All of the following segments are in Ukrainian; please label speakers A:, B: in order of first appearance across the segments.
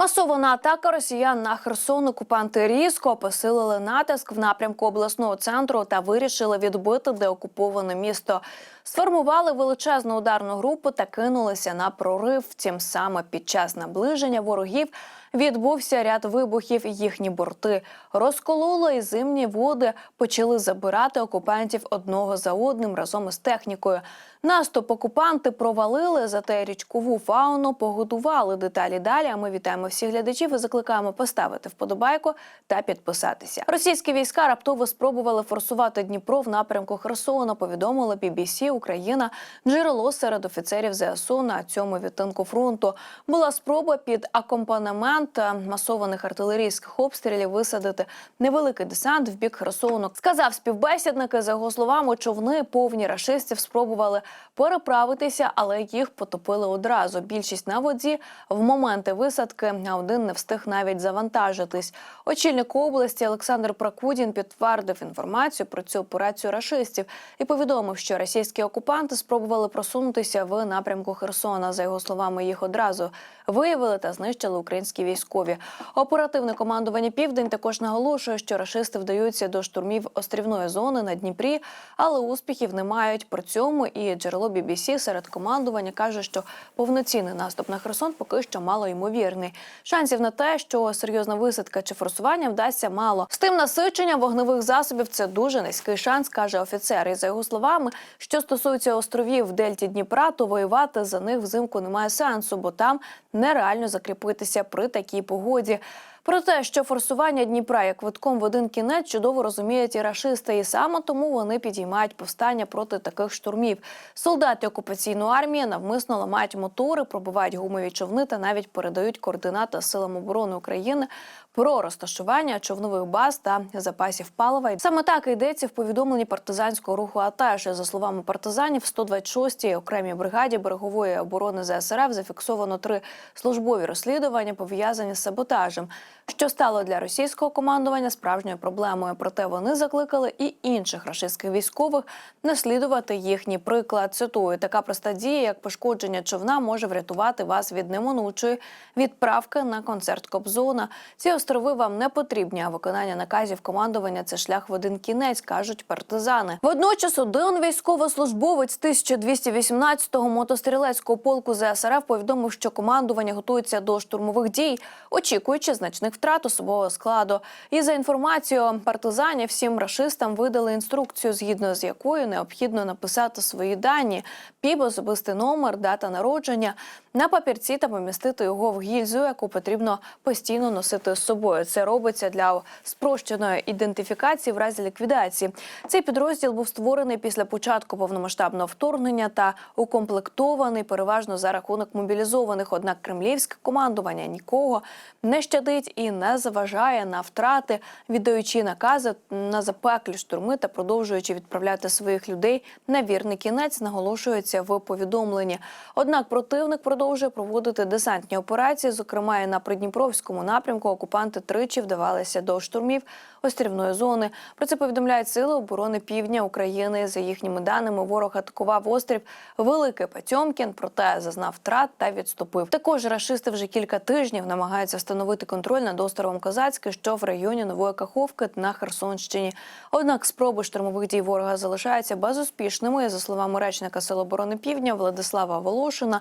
A: Масована атака росіян на Херсон окупанти різко посилили натиск в напрямку обласного центру та вирішили відбити деокуповане місто. Сформували величезну ударну групу та кинулися на прорив. Втім, саме під час наближення ворогів відбувся ряд вибухів. Їхні борти розкололо і зимні води почали забирати окупантів одного за одним разом із технікою. Наступ окупанти провалили, зате річкову фауну погодували деталі далі. А ми вітаємо всіх глядачів і закликаємо поставити вподобайку та підписатися. Російські війська раптово спробували форсувати Дніпро в напрямку Херсона. Повідомила BBC Україна. Джерело серед офіцерів ЗСУ на цьому відтинку фронту була спроба під акомпанемент е, масованих артилерійських обстрілів висадити невеликий десант в бік Херсону. Сказав співбесідник. За його словами, човни повні рашистів спробували переправитися, але їх потопили одразу. Більшість на воді в моменти висадки, а один не встиг навіть завантажитись. Очільник області Олександр Прокудін підтвердив інформацію про цю операцію рашистів і повідомив, що російські окупанти спробували просунутися в напрямку Херсона. За його словами, їх одразу виявили та знищили українські військові. Оперативне командування Південь також наголошує, що рашисти вдаються до штурмів острівної зони на Дніпрі, але успіхів не мають. При цьому і джерело BBC серед командування каже, що повноцінний наступ на Херсон поки що мало ймовірний. Шансів на те, що серйозна висадка чи форсування вдасться мало. З тим насиченням вогневих засобів це дуже низький шанс, каже офіцер. І за його словами, що стосується островів в Дельті Дніпра, то воювати за них взимку немає сенсу, бо там нереально закріпитися при такій погоді. Про те, що форсування Дніпра є квитком в один кінець, чудово розуміють і рашисти, і саме тому вони підіймають повстання проти таких штурмів. Солдати окупаційної армії навмисно ламають мотори, пробивають гумові човни та навіть передають координати силам оборони України про розташування човнових баз та запасів палива. Саме так йдеться в повідомленні партизанського руху АТЕШ. За словами партизанів, 126-й окремій бригаді берегової оборони ЗСРФ зафіксовано три службові розслідування, пов'язані з саботажем, що стало для російського командування справжньою проблемою. Проте вони закликали і інших рашистських військових наслідувати їхній приклад. Цитую, така проста дія, як пошкодження човна, може врятувати вас від неминучої відправки на концерт Кобзона. Ці острови вам не потрібні, а виконання наказів командування це шлях в один кінець, кажуть партизани. Водночас один військовослужбовець 1218-го мотострілецького полку ЗСРФ повідомив, що командування готується до штурмових дій, очікуючи значних втрат особового складу. І за інформацією партизанів, всім рашистам видали інструкцію, згідно з якою необхідно написати свої дані, піп, особистий номер, дата народження на папірці та помістити його в гільзу, яку потрібно постійно носити з собою. Це робиться для спрощеної ідентифікації в разі ліквідації. Цей підрозділ був створений після початку повномасштабного вторгнення та укомплектований переважно за рахунок мобілізованих. Однак кремлівське командування нікого не щадить і не заважає на втрати, віддаючи накази на запеклі штурми та продовжуючи відправляти своїх людей на вірний кінець, наголошується в повідомленні. Однак противник продовжує проводити десантні операції, зокрема і на придніпровському напрямку. Окупанти тричі вдавалися до штурмів острівної зони. Про це повідомляють сили оборони Півдня України. За їхніми даними, ворог атакував острів Великий Патьомкін, проте зазнав втрат та відступив. Також рашисти вже кілька тижнів намагаються встановити контроль над островом Козацький, що в районі Нової Каховки на Херсонщині. Однак спроби штурмових дій ворога залишаються безуспішними. За словами речника Сил оборони Півдня Владислава Волошина.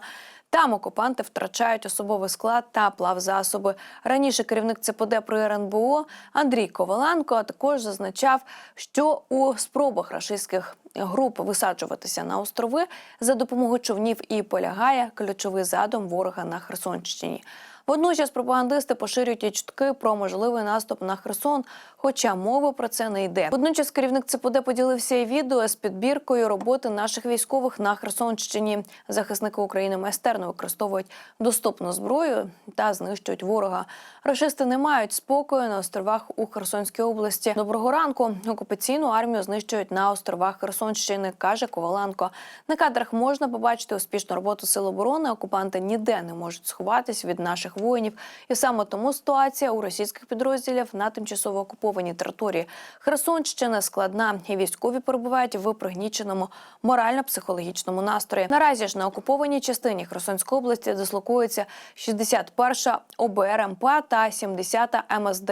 A: Там окупанти втрачають особовий склад та плавзасоби. Раніше керівник ЦПД при РНБО Андрій Коваленко також зазначав, що у спробах рашистських груп висаджуватися на острови за допомогою човнів і полягає ключовий задум ворога на Херсонщині. Водночас пропагандисти поширюють і чутки про можливий наступ на Херсон, хоча мови про це не йде. Водночас керівник ЦПД поділився і відео з підбіркою роботи наших військових на Херсонщині. Захисники України майстерно використовують доступну зброю та знищують ворога. Рашисти не мають спокою на островах у Херсонській області. Доброго ранку. Окупаційну армію знищують на островах Херсонщини, каже Коваленко. На кадрах можна побачити успішну роботу сил оборони. Окупанти ніде не можуть сховатись від наших воїнів, і саме тому ситуація у російських підрозділів на тимчасово окупованій території Херсонщини складна, і військові перебувають в пригніченому морально-психологічному настрої. Наразі ж на окупованій частині Херсонської області дислокується 61-ша ОБРМП та 70-та МСД.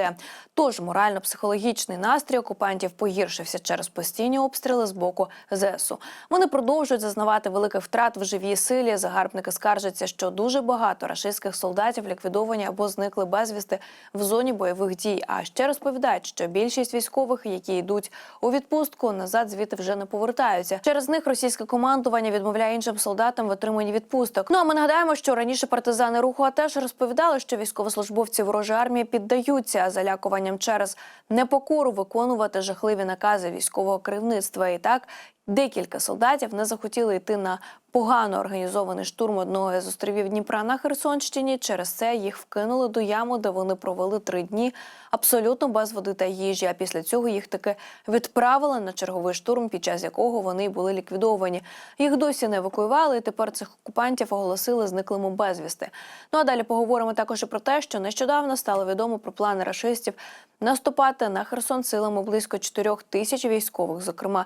A: Тож морально-психологічний настрій окупантів погіршився через постійні обстріли з боку ЗСУ. Вони продовжують зазнавати великих втрат в живій силі. Загарбники скаржаться, що дуже багато рашистських солдатів ліквідовані або зникли безвісти в зоні бойових дій. А ще розповідають, що більшість військових, які йдуть у відпустку, назад звідти вже не повертаються. Через них російське командування відмовляє іншим солдатам в отриманні відпусток. Ну а ми нагадаємо, що раніше партизани руху АТЕШ розповідали, що військовослужбовці ворожої армії піддаються залякуванням через непокору виконувати жахливі накази військового керівництва. І так декілька солдатів не захотіли йти на погано організований штурм одного з островів Дніпра на Херсонщині. Через це їх вкинули до ями, де вони провели три дні абсолютно без води та їжі. А після цього їх таки відправили на черговий штурм, під час якого вони були ліквідовані. Їх досі не евакуювали. і Тепер цих окупантів оголосили зниклими безвісти. Ну а далі поговоримо також і про те, що нещодавно стало відомо про плани рашистів наступати на Херсон силами близько 4 тисяч військових, зокрема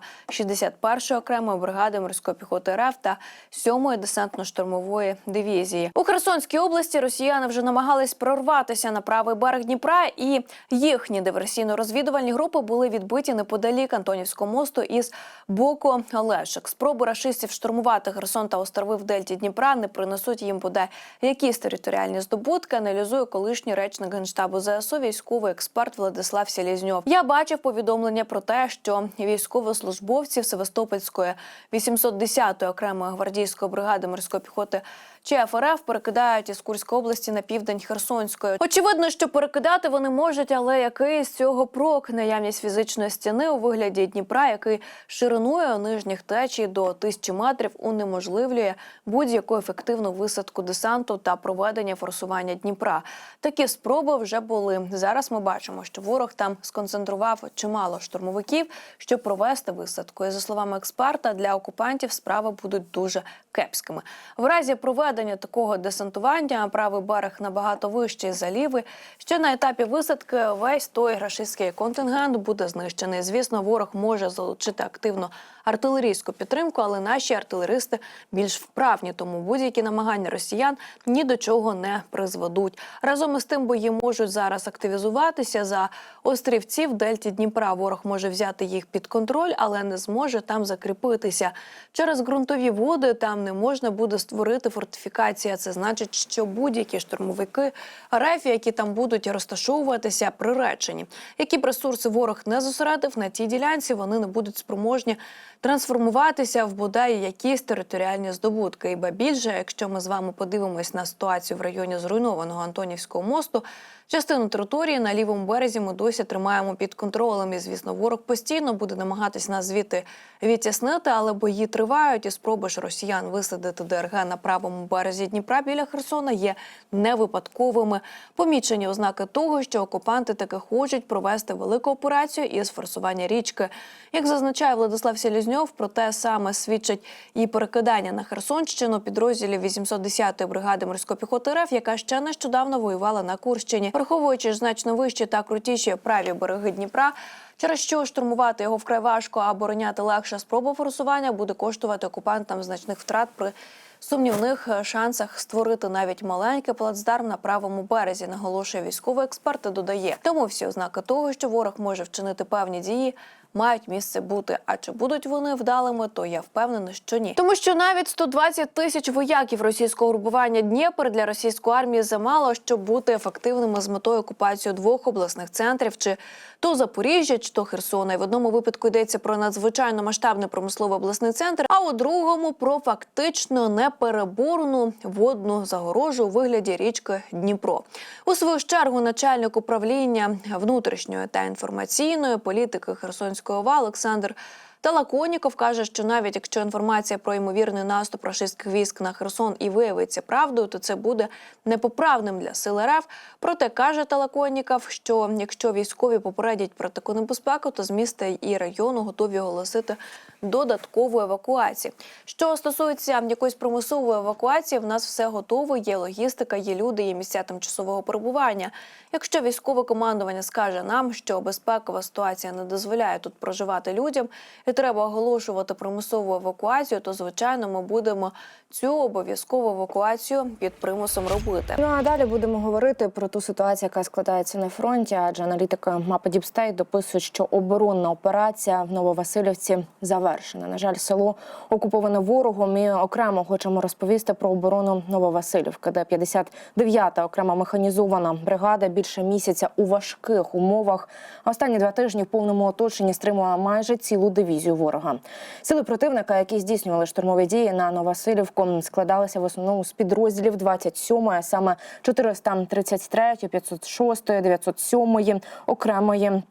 A: 61-ї окремої бригади морської піхоти РФ та 7-ї десантно-штурмової дивізії. У Херсонській області росіяни вже намагались прорватися на правий берег Дніпра, і їхні диверсійно-розвідувальні групи були відбиті неподалік Антонівського мосту із боку Олешек. Спроби рашистів штурмувати Херсон та острови в Дельті Дніпра не принесуть їм бодай якісь територіальні здобутки. Аналізує колишній речник генштабу ЗСУ, військовий експерт Владислав Селізньов. Я бачив повідомлення про те, що військовослужбовців Севастопольської 810-ї окремої гвардійської бригади морської піхоти ЧФРФ перекидають із Курської області на південь Херсонської. Очевидно, що перекидати вони можуть, але який з цього прок наявність фізичної стіни у вигляді Дніпра, який шириною нижніх течій до тисячі метрів унеможливлює будь-яку ефективну висадку десанту та проведення форсування Дніпра. Такі спроби вже були. Зараз ми бачимо, що ворог там сконцентрував чимало штурмовиків, щоб провести висадку. І за словами експерта, для окупантів справи будуть дуже кепськими. В разі проведення такого десантування правий берег набагато вищий за лівий. Ще на етапі висадки весь той рашистський контингент буде знищений. Звісно, ворог може залучити активно артилерійську підтримку, але наші артилеристи більш вправні, тому будь-які намагання росіян ні до чого не призведуть. Разом із тим бої можуть зараз активізуватися за острівці в дельті Дніпра. Ворог може взяти їх під контроль, але не зможе там закріпитися. Через ґрунтові води там не можна буде створити фортифікація. Це значить, що будь-які штурмовики РФ, які там будуть розташовуватися, приречені. Які б ресурси ворог не зосередив на тій ділянці, вони не будуть спроможні трансформуватися в бодай якісь територіальні здобутки. І ба більше, якщо ми з вами подивимось на ситуацію в районі зруйнованого Антонівського мосту, частину території на лівому березі ми досі тримаємо під контролем. І звісно, ворог постійно буде намагатись нас звідти відтіснити, але бої тривають. І спроби ж росіян висадити ДРГ на правому березі Дніпра біля Херсона є невипадковими. Помічені ознаки того, що окупанти таки хочуть провести велику операцію із форсування річки. Як зазначає Владислав Селізньов, про те саме свідчить і перекидання на Херсонщину підрозділів 810-ї бригади морської піхоти РФ, яка ще нещодавно воювала на Курщині, враховуючи значно вищі та крутіші праві береги Дніпра. Через що штурмувати його вкрай важко, а обороняти легше спроба форсування буде коштувати окупантам значних втрат при сумнівних е, шансах створити навіть маленький плацдарм на правому березі. Наголошує військовий експерт. і Додає тому всі ознаки того, що ворог може вчинити певні дії. Мають місце бути. А чи будуть вони вдалими, то я впевнена, що ні. Тому що навіть 120 тисяч вояків російського групування Дніпр для російської армії замало, щоб бути ефективними з метою окупації двох обласних центрів, чи то Запоріжжя, чи то Херсона. І в одному випадку йдеться про надзвичайно масштабний промисловий обласний центр, а у другому про фактично непереборну водну загорожу у вигляді річки Дніпро. У свою чергу начальник управління внутрішньої та інформаційної політики Херсонської ОВА. Олександр Та Лаконіков каже, що навіть якщо інформація про ймовірний наступ рашистських військ на Херсон і виявиться правдою, то це буде непоправним для сил РФ. Проте каже Талаконіков, що якщо військові попередять про таку небезпеку, то з міста і району готові оголосити додаткову евакуацію. Що стосується якоїсь примусової евакуації, в нас все готово. Є логістика, є люди, є місця тимчасового перебування. Якщо військове командування скаже нам, що безпекова ситуація не дозволяє тут проживати людям, і треба оголошувати примусову евакуацію, то звичайно ми будемо цю обов'язкову евакуацію під примусом робити.
B: Ну а далі будемо говорити про ту ситуацію, яка складається на фронті. Адже аналітики мапи Діпстейт дописують, що оборонна операція в Нововасилівці завершена. На жаль, село окуповане ворогом. І окремо хочемо розповісти про оборону Нововасилівки, де 59-та окрема механізована бригада більше місяця у важких умовах. Останні два тижні в повному оточенні стримувала майже цілу дивізію ворога. Сили противника, які здійснювали штурмові дії на Новосилівку, складалися в основному з підрозділів 27-ї, а саме 433, 506, 907 окремої.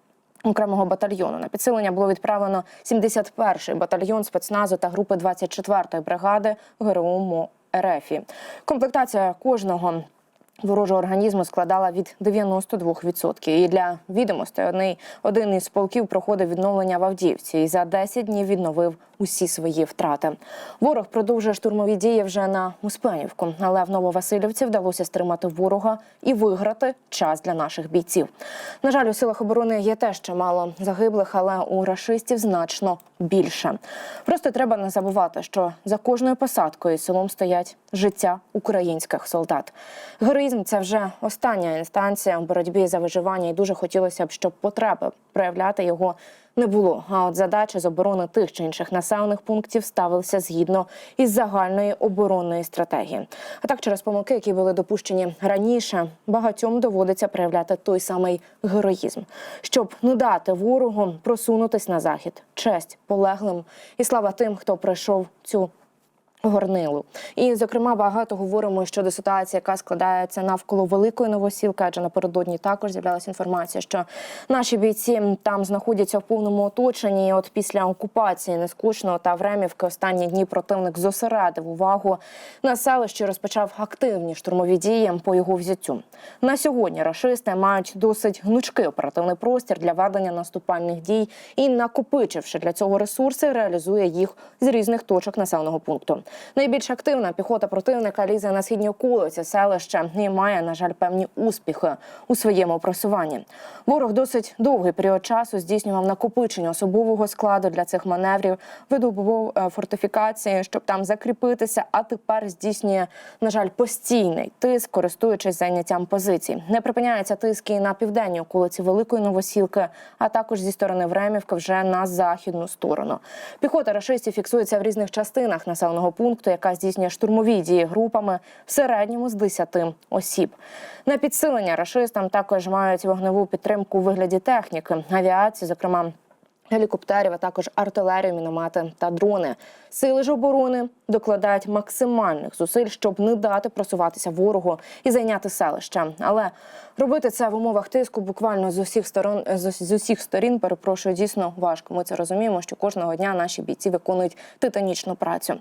B: Окремого батальйону на підсилення було відправлено 71-й батальйон спецназу та групи 24-ї бригади ГРУ МО РФ. Комплектація кожного ворожого організму складала від 92%. І для відомостей один, із полків проходив відновлення в Авдіївці і за 10 днів відновив усі свої втрати. Ворог продовжує штурмові дії вже на Успенівку, але в Нововасилівці вдалося стримати ворога і виграти час для наших бійців. На жаль, у силах оборони є теж чимало загиблих, але у рашистів значно більше. Просто треба не забувати, що за кожною посадкою селом стоять життя українських солдат. Героїзм це вже остання інстанція в боротьбі за виживання, і дуже хотілося б, щоб потреби проявляти його не було. А от задачі з оборони тих чи інших населених пунктів ставилися згідно із загальної оборонної стратегії. А так, через помилки, які були допущені раніше, багатьом доводиться проявляти той самий героїзм, щоб не дати ворогу просунутись на захід. Честь полеглим і слава тим, хто пройшов цю горнилу. І, зокрема, багато говоримо щодо ситуації, яка складається навколо великої новосілки, адже напередодні також з'являлася інформація, що наші бійці там знаходяться в повному оточенні. І От після окупації нескучного та Времівки останні дні противник зосередив увагу на селищі, розпочав активні штурмові дії по його взяттю. На сьогодні рашисти мають досить гнучкий оперативний простір для ведення наступальних дій і, накопичивши для цього ресурси, реалізує їх з різних точок населеного пункту. Найбільш активна піхота противника лізе на східні околиці селища і має, на жаль, певні успіхи у своєму просуванні. Ворог досить довгий період часу здійснював накопичення особового складу для цих маневрів, видобував е, фортифікації, щоб там закріпитися. А тепер здійснює, на жаль, постійний тиск, користуючись зайняттям позицій. Не припиняється тиск і на південній околиці Великої Новосілки, а також зі сторони Времівки вже на західну сторону. Піхота рашистів фіксується в різних частинах населеного пункту, яка здійснює штурмові дії групами в середньому з 10 осіб. На підсилення рашистам також мають вогневу підтримку у вигляді техніки, авіації, зокрема. Гелікоптерів, а також артилерію, міномети та дрони. Сили ж оборони докладають максимальних зусиль, щоб не дати просуватися ворогу і зайняти селище. Але робити це в умовах тиску буквально з усіх сторон з, з усіх сторін. Перепрошую, дійсно важко. Ми це розуміємо, що кожного дня наші бійці виконують титанічну працю.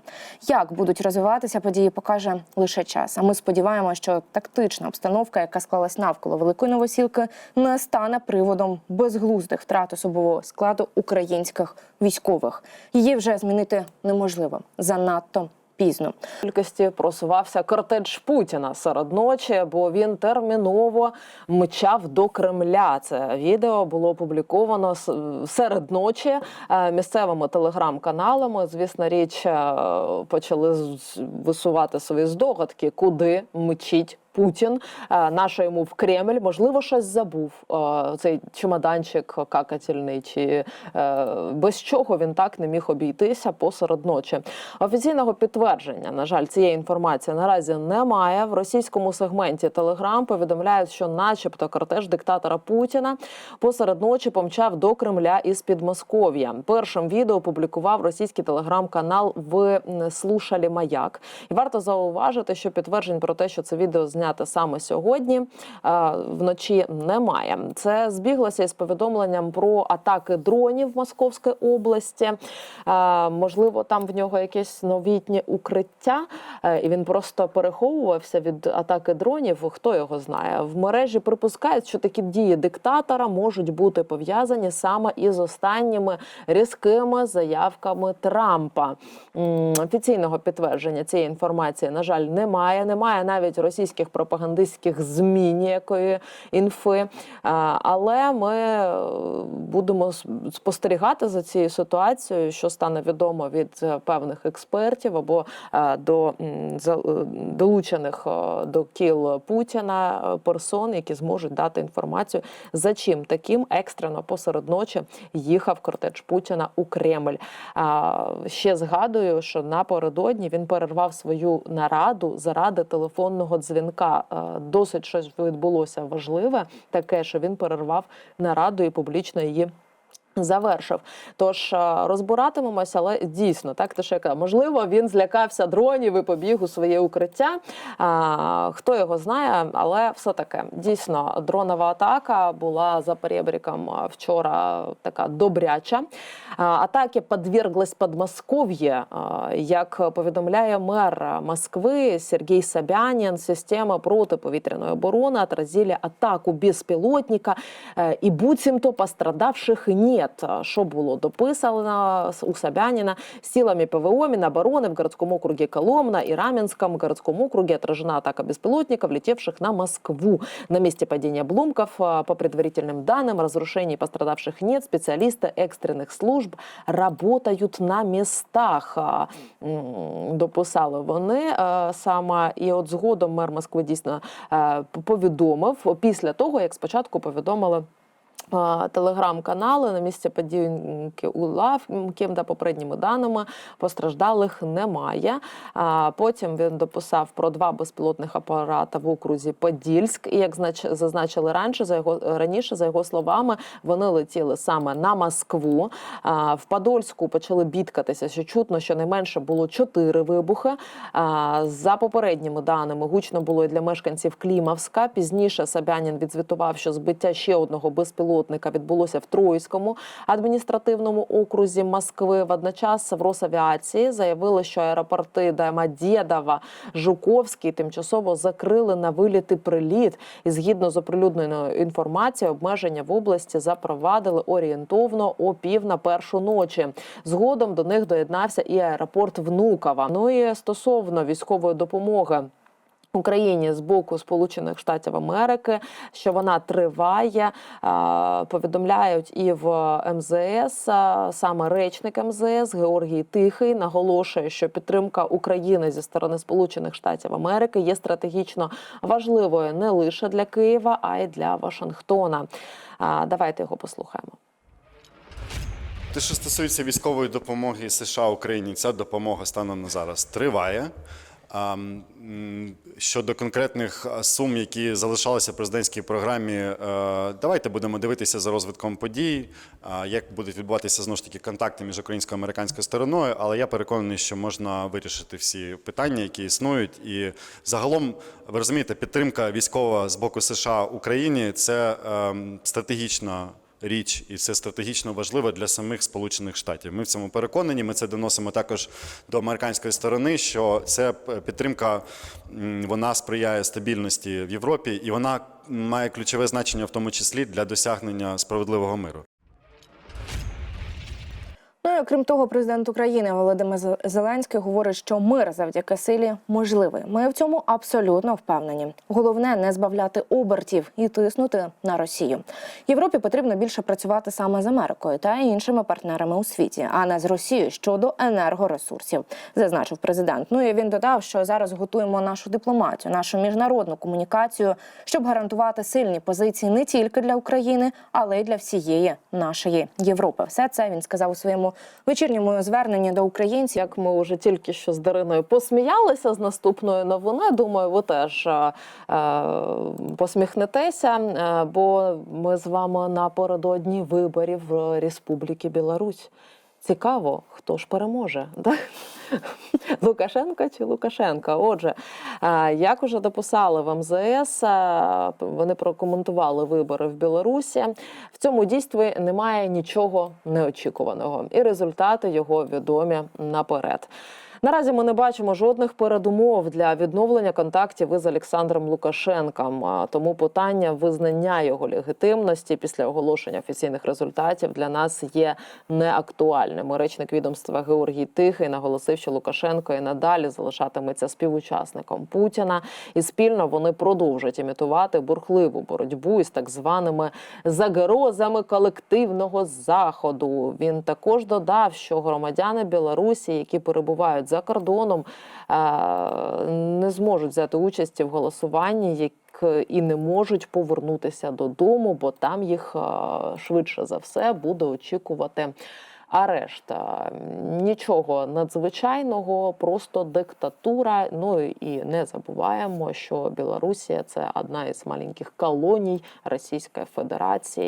B: Як будуть розвиватися події, покаже лише час. А ми сподіваємося, що тактична обстановка, яка склалась навколо великої новосілки, не стане приводом безглуздих втрат особового складу українських військових. Її вже змінити неможливо занадто пізно.
C: кількості просувався кортедж Путіна серед ночі, бо він терміново мчав до Кремля. Це відео було опубліковано серед ночі е, місцевими телеграм-каналами. Звісно, річ е, почали висувати свої здогадки, куди мчить. Путін е, наша йому в Кремль, можливо, щось забув е, цей чемоданчик какательний, чи е, без чого він так не міг обійтися посеред ночі. Офіційного підтвердження, на жаль, цієї інформації наразі немає. В російському сегменті Телеграм повідомляють, що, начебто, кортеж диктатора Путіна посеред ночі помчав до Кремля із Підмосков'я. Першим відео опублікував російський телеграм-канал Ви слушали маяк. І варто зауважити, що підтверджень про те, що це відео знято зняте саме сьогодні, е, вночі немає. Це збіглося із повідомленням про атаки дронів в Московській області. Е, Можливо, там в нього якесь новітнє укриття, е, і він просто переховувався від атаки дронів. Хто його знає? В мережі припускають, що такі дії диктатора можуть бути пов'язані саме із останніми різкими заявками Трампа. Офіційного підтвердження цієї інформації, на жаль, немає. Немає навіть російських пропагандистських змі ніякої інфи. Але ми е, будемо спостерігати за цією ситуацією, що стане відомо від е, певних експертів або е, до долучених до кіл Путіна персон, які зможуть дати інформацію, за чим таким екстрено посеред ночі їхав кортеж Путіна у Кремль. Ще згадую, що напередодні він перервав свою нараду заради телефонного дзвінка. Е, Досить щось відбулося важливе, таке, що він перервав нараду і публічно її. Завершив, тож е, розбиратимемося, але дійсно так те, що я кажу, можливо, він злякався дронів і побіг у своє укриття. А, хто його знає, але все таки дійсно дронова атака була за перебріком вчора така добряча. Атаки подверглась Подмосков'я, як повідомляє мер Москви Сергій Собянин. Система протиповітряної оборони отразили атаку безпілотника, е, і буцімто пострадавших нет Що було дописано у Собянина силами ПВО, Минобороны в городском округе Коломна и Раменском городском округе отражена атака беспилотников, летевших на Москву. На месте падения обломков, а, по предварительным данным, разрушений и пострадавших нет. Специалисты экстренных служб работають на містах. А, м, Дописали вони е, саме. І от згодом мер Москви дійсно е, повідомив після того, як спочатку повідомили. Телеграм-канали на місці подіянки у Лавки, та попередніми даними постраждалих немає. Потім він дописав про два безпілотних апарати в окрузі Подільськ. І як знач- зазначили раніше, за його раніше, за його словами, вони летіли саме на Москву. В Подольську почали бідкатися, що чутно, що найменше було чотири вибухи. За попередніми даними гучно було і для мешканців Клімовська. Пізніше Собянін відзвітував, що збиття ще одного безпілотника відбулося в Троїському адміністративному окрузі Москви. Водночас в Росавіації заявили, що аеропорти Домодєдова, Жуковський тимчасово закрили на виліти приліт. І згідно з оприлюдненою інформацією, обмеження в області запровадили орієнтовно о пів на першу ночі. Згодом до них доєднався і аеропорт Внукова. Ну і стосовно військової допомоги. Україні з боку Сполучених Штатів Америки, що вона триває, повідомляють і в МЗС. Саме речник МЗС Георгій Тихий наголошує, що підтримка України зі сторони Сполучених Штатів Америки є стратегічно важливою не лише для Києва, а й для Вашингтона. Давайте його послухаємо.
D: Те, що стосується військової допомоги США Україні, ця допомога станом на зараз триває. Щодо конкретних сум, які залишалися в президентській програмі, е, давайте будемо дивитися за розвитком подій, як будуть відбуватися знову ж таки контакти між українською і американською стороною. Але я переконаний, що можна вирішити всі питання, які існують. І загалом, ви розумієте, підтримка військова з боку США Україні це ем, стратегічна річ, і це стратегічно важливо для самих Сполучених Штатів. Ми в цьому переконані. Ми це доносимо також до американської сторони. Що це підтримка вона сприяє стабільності в Європі, і вона має ключове значення, в тому числі для досягнення справедливого миру.
B: Ну і окрім того, президент України Володимир Зеленський говорить, що мир завдяки силі можливий. Ми в цьому абсолютно впевнені. Головне не збавляти обертів і тиснути на Росію. Європі потрібно більше працювати саме з Америкою та іншими партнерами у світі, а не з Росією щодо енергоресурсів, зазначив президент. Ну і він додав, що зараз готуємо нашу дипломатію, нашу міжнародну комунікацію, щоб гарантувати сильні позиції не тільки для України, але й для всієї нашої Європи. Все це він сказав у своєму вечірньому зверненні до українців.
C: Як ми вже тільки що з Дариною посміялися з наступної новини, думаю, ви теж е, е, посміхнетеся, е, бо ми з вами напередодні виборів в Республіки Білорусь. Цікаво, хто ж переможе? да? Лукашенко чи Лукашенка? Отже, як уже дописали в МЗС, вони прокоментували вибори в Білорусі. В цьому дійстві немає нічого неочікуваного, і результати його відомі наперед. Наразі ми не бачимо жодних передумов для відновлення контактів із Олександром Лукашенком. Тому питання визнання його легітимності після оголошення офіційних результатів для нас є неактуальним. Речник відомства Георгій Тихий наголосив, що Лукашенко і надалі залишатиметься співучасником Путіна, і спільно вони продовжать імітувати бурхливу боротьбу із так званими загрозами колективного заходу. Він також додав, що громадяни Білорусі, які перебувають за кордоном, е, не зможуть взяти участі в голосуванні, як і не можуть повернутися додому, бо там їх е, швидше за все буде очікувати. Арешт Е, нічого надзвичайного, просто диктатура. Ну і не забуваємо, що Білорусія це одна із маленьких колоній Російської Федерації.